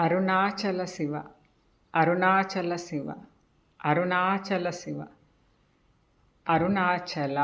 అరుణాచల శివ అరుణాచల శివ అరుణాచల శివ అరుణాచల.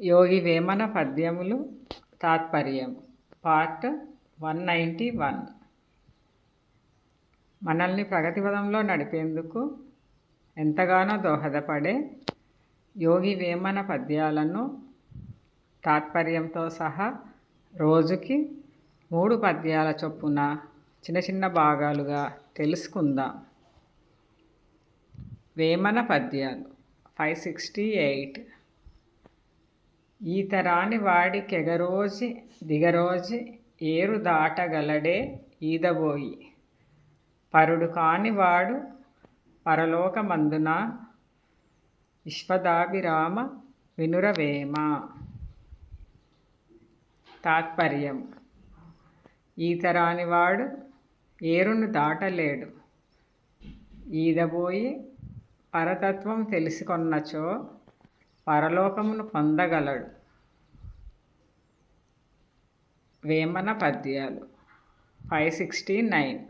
యోగి వేమన పద్యములు తాత్పర్యం part one ninety one. మనల్ని ప్రగతిపదంలో నడిపేందుకు ఎంతగానో దోహదపడే యోగి వేమన పద్యాలను తాత్పర్యంతో సహా రోజుకి మూడు పద్యాల చొప్పున చిన్న చిన్న భాగాలుగా తెలుసుకుందాం. వేమన పద్యాలు ఫైవ్ సిక్స్టీ ఎయిట్. ఈతరాని వాడి కెగరోజి దిగరోజి ఏరు దాటగలడే ఈదబోయి. పరుడు కానివాడు పరలోకమందున విశ్వదాభిరామ వినురవేమ. తాత్పర్యం. ఈతరానివాడు ఏరును దాటలేడు. ఈదబోయి పరతత్వం తెలుసుకొన్నచో పరలోకమును పొందగలడు. వేమన పద్యాలు. Five sixty nine.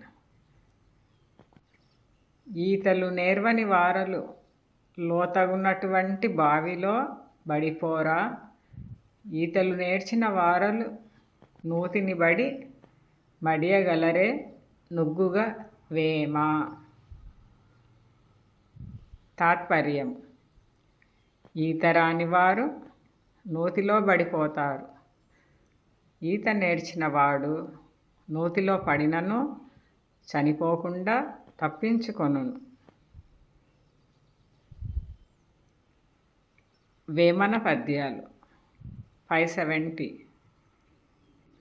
ఈతలు నేర్వని వారలు లోతగున్నటువంటి బావిలో బడిపోరా? ఈతలు నేర్చిన వారలు నూతిని బడి మడియగలరే నుగ్గుగా వేమ. తాత్పర్యం. ఈత రాని వారు నూతిలో పడిపోతారు ఈత నేర్చిన వాడు నూతిలో పడినను చనిపోకుండా తప్పించుకొను వేమన పద్యాలు. Five seventy.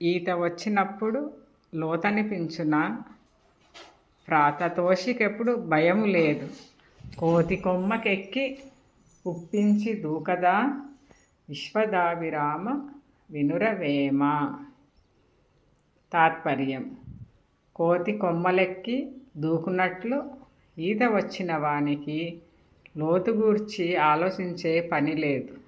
ఈత వచ్చినప్పుడు లోతనిపించున? ప్రాతతోషికెప్పుడు భయము లేదు. కోతి కొమ్మకెక్కి ఉప్పించి దూకదా? విశ్వదావిరామ వినురవేమ. తాత్పర్యం. కోతి కొమ్మలెక్కి దూకున్నట్లు ఈత వచ్చిన వానికి లోతుగూర్చి ఆలోచించే పని లేదు.